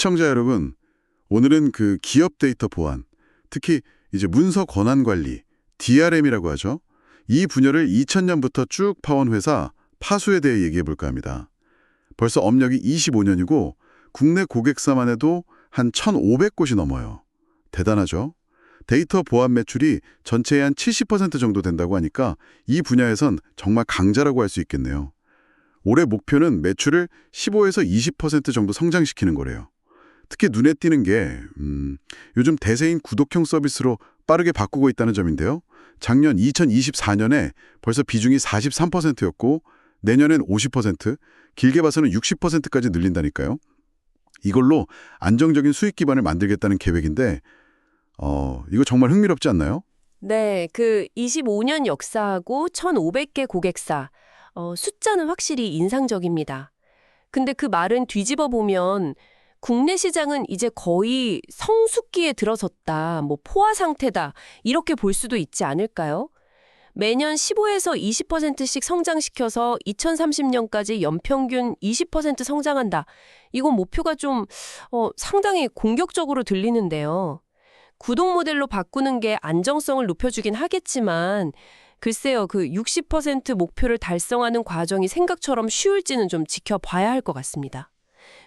시청자 여러분, 오늘은 그 기업 데이터 보안, 특히 이제 문서 권한 관리, DRM이라고 하죠. 이 분야를 2000년부터 쭉 파온 회사 파수에 대해 얘기해 볼까 합니다. 벌써 업력이 25년이고 국내 고객사만 해도 한 1,500곳이 넘어요. 대단하죠? 데이터 보안 매출이 전체의 한 70% 정도 된다고 하니까 이 분야에선 정말 강자라고 할 수 있겠네요. 올해 목표는 매출을 15에서 20% 정도 성장시키는 거래요. 특히 눈에 띄는 게 음, 요즘 대세인 구독형 서비스로 빠르게 바꾸고 있다는 점인데요. 작년 2024년에 벌써 비중이 43%였고 내년엔 50%, 길게 봐서는 60%까지 늘린다니까요. 이걸로 안정적인 수익 기반을 만들겠다는 계획인데 어, 이거 정말 흥미롭지 않나요? 네, 그 25년 역사하고 1,500개 고객사. 어, 숫자는 확실히 인상적입니다. 근데 그 말은 뒤집어 보면 국내 시장은 이제 거의 성숙기에 들어섰다, 뭐 포화 상태다, 이렇게 볼 수도 있지 않을까요? 매년 15에서 20%씩 성장시켜서 2030년까지 연평균 20% 성장한다. 이건 목표가 좀 어, 상당히 공격적으로 들리는데요. 구독 모델로 바꾸는 게 안정성을 높여주긴 하겠지만 글쎄요, 그 60% 목표를 달성하는 과정이 생각처럼 쉬울지는 좀 지켜봐야 할 것 같습니다.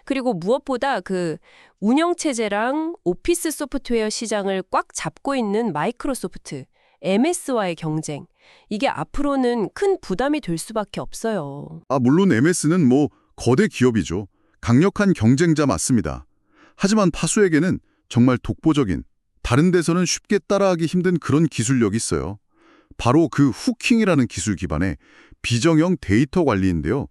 그리고 무엇보다 그 운영체제랑 오피스 소프트웨어 시장을 꽉 잡고 있는 마이크로소프트, MS와의 경쟁. 이게 앞으로는 큰 부담이 될 수밖에 없어요. 아, 물론 MS는 뭐 거대 기업이죠. 강력한 경쟁자 맞습니다. 하지만 파수에게는 정말 독보적인, 다른 데서는 쉽게 따라하기 힘든 그런 기술력이 있어요. 바로 그 후킹이라는 기술 기반의 비정형 데이터 관리인데요.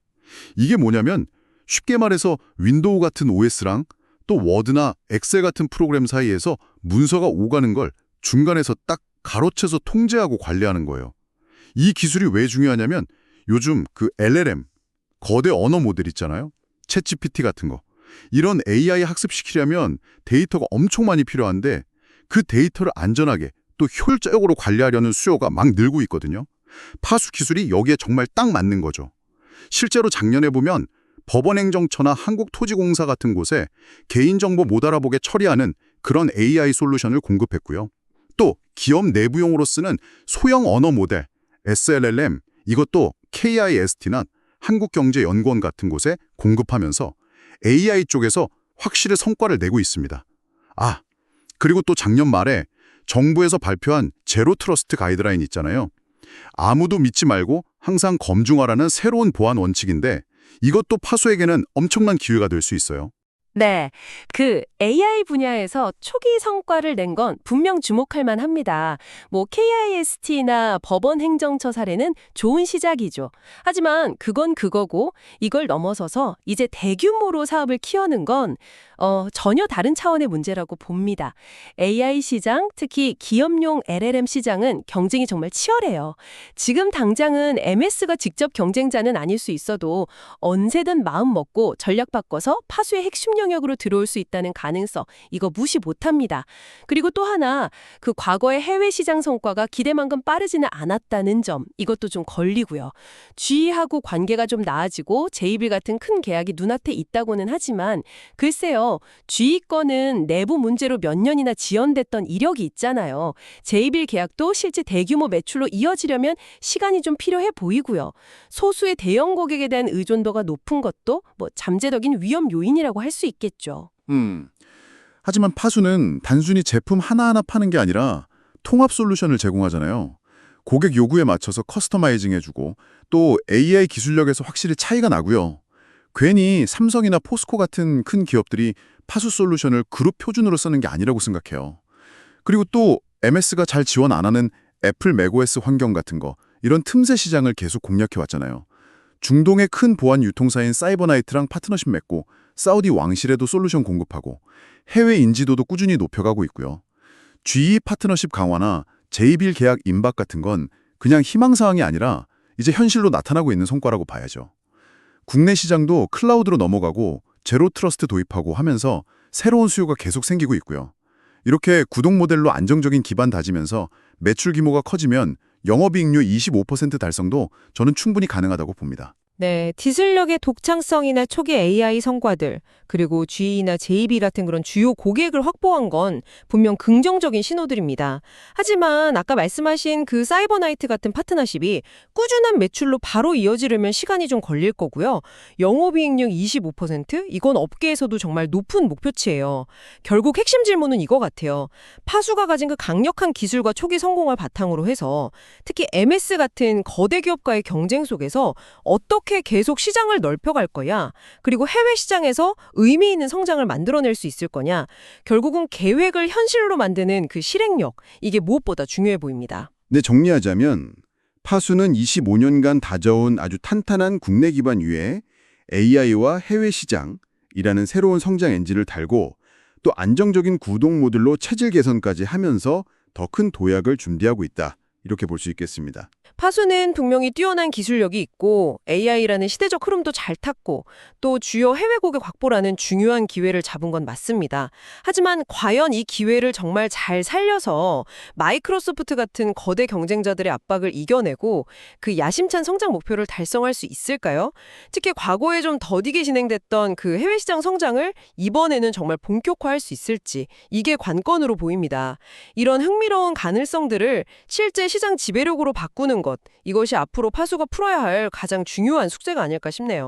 이게 뭐냐면 쉽게 말해서 윈도우 같은 OS랑 또 워드나 엑셀 같은 프로그램 사이에서 문서가 오가는 걸 중간에서 딱 가로채서 통제하고 관리하는 거예요. 이 기술이 왜 중요하냐면 요즘 그 LLM, 거대 언어 모델 있잖아요. 챗GPT 같은 거. 이런 AI 학습시키려면 데이터가 엄청 많이 필요한데 그 데이터를 안전하게 또 효율적으로 관리하려는 수요가 막 늘고 있거든요. 파수 기술이 여기에 정말 딱 맞는 거죠. 실제로 작년에 보면 법원행정처나 한국토지공사 같은 곳에 개인정보 못 알아보게 처리하는 그런 AI 솔루션을 공급했고요. 또 기업 내부용으로 쓰는 소형 언어 모델, SLLM, 이것도 KIST나 한국경제연구원 같은 곳에 공급하면서 AI 쪽에서 확실히 성과를 내고 있습니다. 아, 그리고 또 작년 말에 정부에서 발표한 제로 트러스트 가이드라인 있잖아요. 아무도 믿지 말고 항상 검증하라는 새로운 보안 원칙인데 이것도 파수에게는 엄청난 기회가 될 수 있어요. 네, 그 AI 분야에서 초기 성과를 낸 건 분명 주목할 만합니다. 뭐 KIST나 법원 행정처 사례는 좋은 시작이죠. 하지만 그건 그거고 이걸 넘어서서 이제 대규모로 사업을 키우는 건 어, 전혀 다른 차원의 문제라고 봅니다. AI 시장, 특히 기업용 LLM 시장은 경쟁이 정말 치열해요. 지금 당장은 MS가 직접 경쟁자는 아닐 수 있어도 언제든 마음 먹고 전략 바꿔서 파수의 핵심 영역으로 들어올 수 있다는 가능성, 이거 무시 못합니다. 그리고 또 하나, 그 과거의 해외 시장 성과가 기대만큼 빠르지는 않았다는 점, 이것도 좀 걸리고요. G하고 관계가 좀 나아지고 제이빌 같은 큰 계약이 눈앞에 있다고는 하지만 글쎄요, G 건은 내부 문제로 몇 년이나 지연됐던 이력이 있잖아요. 제이빌 계약도 실제 대규모 매출로 이어지려면 시간이 좀 필요해 보이고요. 소수의 대형 고객에 대한 의존도가 높은 것도 뭐 잠재적인 위험 요인이라고 할 수 있겠죠. 음. 하지만 파수는 단순히 제품 하나하나 파는 게 아니라 통합 솔루션을 제공하잖아요. 고객 요구에 맞춰서 커스터마이징 해주고 또 AI 기술력에서 확실히 차이가 나고요. 괜히 삼성이나 포스코 같은 큰 기업들이 파수 솔루션을 그룹 표준으로 쓰는 게 아니라고 생각해요. 그리고 또 MS가 잘 지원 안 하는 애플 맥OS 환경 같은 거 이런 틈새 시장을 계속 공략해 왔잖아요. 중동의 큰 보안 유통사인 사이버나이트랑 파트너십 맺고 사우디 왕실에도 솔루션 공급하고 해외 인지도도 꾸준히 높여가고 있고요. GE 파트너십 강화나 제이빌 계약 임박 같은 건 그냥 희망사항이 아니라 이제 현실로 나타나고 있는 성과라고 봐야죠. 국내 시장도 클라우드로 넘어가고 제로 트러스트 도입하고 하면서 새로운 수요가 계속 생기고 있고요. 이렇게 구독 모델로 안정적인 기반 다지면서 매출 규모가 커지면 영업이익률 25% 달성도 저는 충분히 가능하다고 봅니다. 네, 디슬력의 독창성이나 초기 AI 성과들, 그리고 GE나 JB 같은 그런 주요 고객을 확보한 건 분명 긍정적인 신호들입니다. 하지만 아까 말씀하신 그 사이버나이트 같은 파트너십이 꾸준한 매출로 바로 이어지려면 시간이 좀 걸릴 거고요. 영업이익률 25%? 이건 업계에서도 정말 높은 목표치예요. 결국 핵심 질문은 이거 같아요. 파수가 가진 그 강력한 기술과 초기 성공을 바탕으로 해서 특히 MS 같은 거대 기업과의 경쟁 속에서 어떻게 계속 시장을 넓혀갈 거야? 그리고 해외 시장에서 의미 있는 성장을 만들어낼 수 있을 거냐? 결국은 계획을 현실로 만드는 그 실행력, 이게 무엇보다 중요해 보입니다. 네, 정리하자면 파수는 25년간 다져온 아주 탄탄한 국내 기반 위에 AI와 해외 시장이라는 새로운 성장 엔진을 달고 또 안정적인 구동 모듈로 체질 개선까지 하면서 더 큰 도약을 준비하고 있다. 이렇게 볼 수 있겠습니다. 파수는 분명히 뛰어난 기술력이 있고 AI라는 시대적 흐름도 잘 탔고 또 주요 해외 고객 확보라는 중요한 기회를 잡은 건 맞습니다. 하지만 과연 이 기회를 정말 잘 살려서 마이크로소프트 같은 거대 경쟁자들의 압박을 이겨내고 그 야심찬 성장 목표를 달성할 수 있을까요? 특히 과거에 좀 더디게 진행됐던 그 해외 시장 성장을 이번에는 정말 본격화할 수 있을지 이게 관건으로 보입니다. 이런 흥미로운 가능성들을 실제 시장 지배력으로 바꾸는 것, 이것이 앞으로 파수가 풀어야 할 가장 중요한 숙제가 아닐까 싶네요.